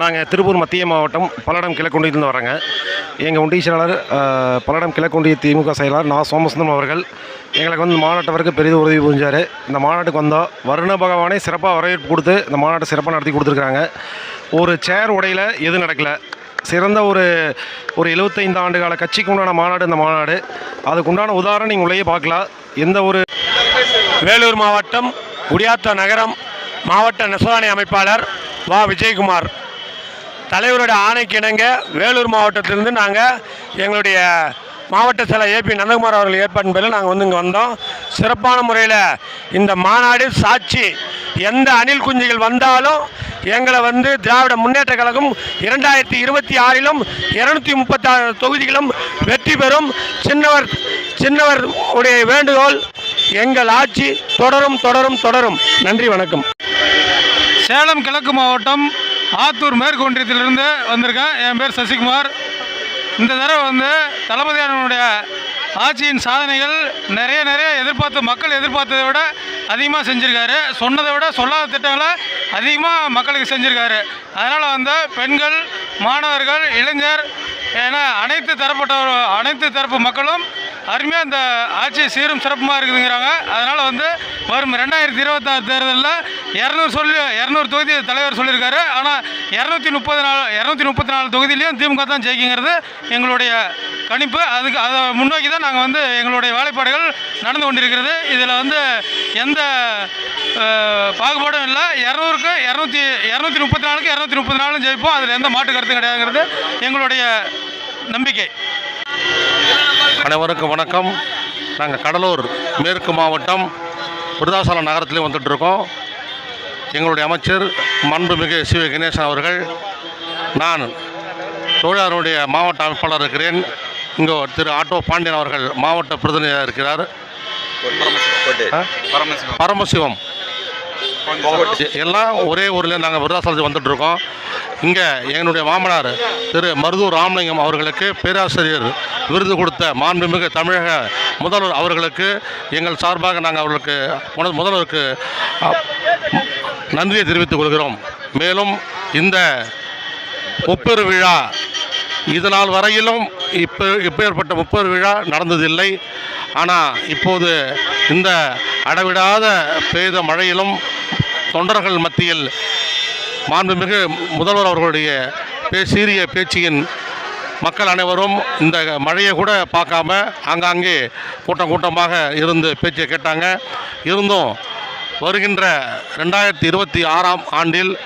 நாங்கள் திருப்பூர் மத்திய மாவட்டம் பல்லடம் கிழக்குண்டியிலிருந்து வரோங்க எங்கள் ஒன்றிய பல்லடம் கிழக்குண்டிய திமுக செயலாளர் நான் சோமசுந்தரம் அவர்கள் எங்களுக்கு வந்து மாநாட்டவருக்கு பெரிதும் உதவி புரிஞ்சார். இந்த மாநாட்டுக்கு வந்தால் வருண பகவானே சிறப்பாக வரவேற்பு கொடுத்து இந்த மாநாட்டை சிறப்பாக நடத்தி கொடுத்துருக்காங்க ஒரு சேர் உடையில் எதுவும் நடக்கல. சிறந்த ஒரு ஒரு 75 ஆண்டு கால கட்சிக்கு உண்டான மாநாடு இந்த மாநாடு. அதுக்கு உண்டான உதாரணம் நீங்கள் உள்ளேயே பார்க்கலாம். எந்த ஒரு வேலூர் மாவட்டம் குடியாத்தா நகரம் மாவட்ட நெசவாணி அமைப்பாளர் வா. விஜயகுமார். தலைவருடைய ஆணைக்கிணங்க வேலூர் மாவட்டத்திலிருந்து நாங்கள் எங்களுடைய மாவட்ட செயலர் ஏபி நந்தகுமார் அவர்கள் ஏற்பாட்டின் பேரில் நாங்கள் வந்து இங்கே வந்தோம். சிறப்பான முறையில் இந்த மாநாடு சாட்சி எந்த அணில் குஞ்சுகள் வந்தாலும் எங்களை வந்து திராவிட முன்னேற்ற கழகம் இரண்டாயிரத்தி இருபத்தி ஆறிலும் இருநூத்தி முப்பத்தாறு தொகுதிகளும் வெற்றி பெறும். சின்னவர் சின்னவர் உடைய வேண்டுகோள் எங்கள் ஆட்சி தொடரும் தொடரும் தொடரும். நன்றி வணக்கம். சேலம் கிழக்கு மாவட்டம் ஆத்தூர் மேற்கு ஒன்றியத்திலிருந்து வந்திருக்கேன். என் பேர் சசிகுமார். இந்த தடவை வந்து தளபதியானுடைய ஆட்சியின் சாதனைகள் நிறைய நிறைய எதிர்பார்த்து மக்கள் எதிர்பார்த்ததை விட அதிகமாக செஞ்சுருக்காரு. சொன்னதை விட சொல்லாத திட்டங்களை அதிகமாக மக்களுக்கு செஞ்சுருக்காரு. அதனால் வந்து பெண்கள் மாணவர்கள் இளைஞர் என அனைத்து தரப்பட்ட அனைத்து தரப்பு மக்களும் அருமையாக இந்த ஆட்சி சீரும் சிறப்புமாக இருக்குதுங்கிறாங்க. அதனால் வந்து வரும் ரெண்டாயிரத்தி இருபத்தாறு தேர்தலில் இரநூறு சொல்லி இரநூறு தொகுதி தலைவர் சொல்லியிருக்காரு. ஆனால் இரநூத்தி முப்பது நாலு இரநூத்தி முப்பத்தி நாலு தொகுதியிலையும் திமுக தான் ஜெயிக்குங்கிறது எங்களுடைய கணிப்பு. அதுக்கு அதை முன்னோக்கி தான் நாங்கள் வந்து எங்களுடைய வேலைப்பாடுகள் நடந்து கொண்டிருக்கிறது. இதில் வந்து எந்த பாகுபாடும் இல்லை. இரநூறுக்கு இரநூத்தி இரநூத்தி முப்பத்தி நாலுக்கு இரநூத்தி முப்பத்தி நாலும் ஜெயிப்போம். அதில் எந்த மாட்டு கருத்தும் கிடையாதுங்கிறது எங்களுடைய நம்பிக்கை. அனைவருக்கும் வணக்கம். நாங்கள் கடலூர் மேற்கு மாவட்டம் விருதாசலம் நகரத்துலேயும் வந்துட்டுருக்கோம் எங்களுடைய அமைச்சர் மாண்புமிகு சிவ கணேசன் அவர்கள் நான் தொழிலாளருடைய மாவட்ட அமைப்பாளர் இருக்கிறேன். இங்கே திரு ஆட்டோ பாண்டியன் அவர்கள் மாவட்ட பிரதிநிதியாக இருக்கிறார்? பரமசிவம். எல்லாம் ஒரே ஊரில் நாங்கள் விருதாசலத்துக்கு வந்துட்டுருக்கோம் இங்கே எங்களுடைய மாமனார் திரு மருதூர் ராமலிங்கம் அவர்களுக்கு பேராசிரியர் விருது கொடுத்த மாண்புமிகு தமிழக முதல்வர் அவர்களுக்கு எங்கள் சார்பாக நாங்கள் அவர்களுக்கு முத- முதல்வருக்கு நன்றியை தெரிவித்துக் கொள்கிறோம். மேலும் இந்த முப்பெரு விழா இது நாள் வரையிலும் இப்போ இப்பேற்பட்ட முப்பெரு விழா நடந்ததில்லை. ஆனால் இப்போது இந்த அடவிடாத பெய்த மழையிலும் தொண்டர்கள் மத்தியில் மாண்புமிகு முதல்வர் அவர்களுடைய சீரிய பேச்சியின் மக்கள் அனைவரும் இந்த மழையை கூட பார்க்காம ஆங்காங்கே கூட்டம் கூட்டமாக இருந்து பேச்சை கேட்டாங்க. இருந்தும் வருகின்ற ரெண்டாயிரத்தி இருபத்தி ஆறாம் ஆண்டில்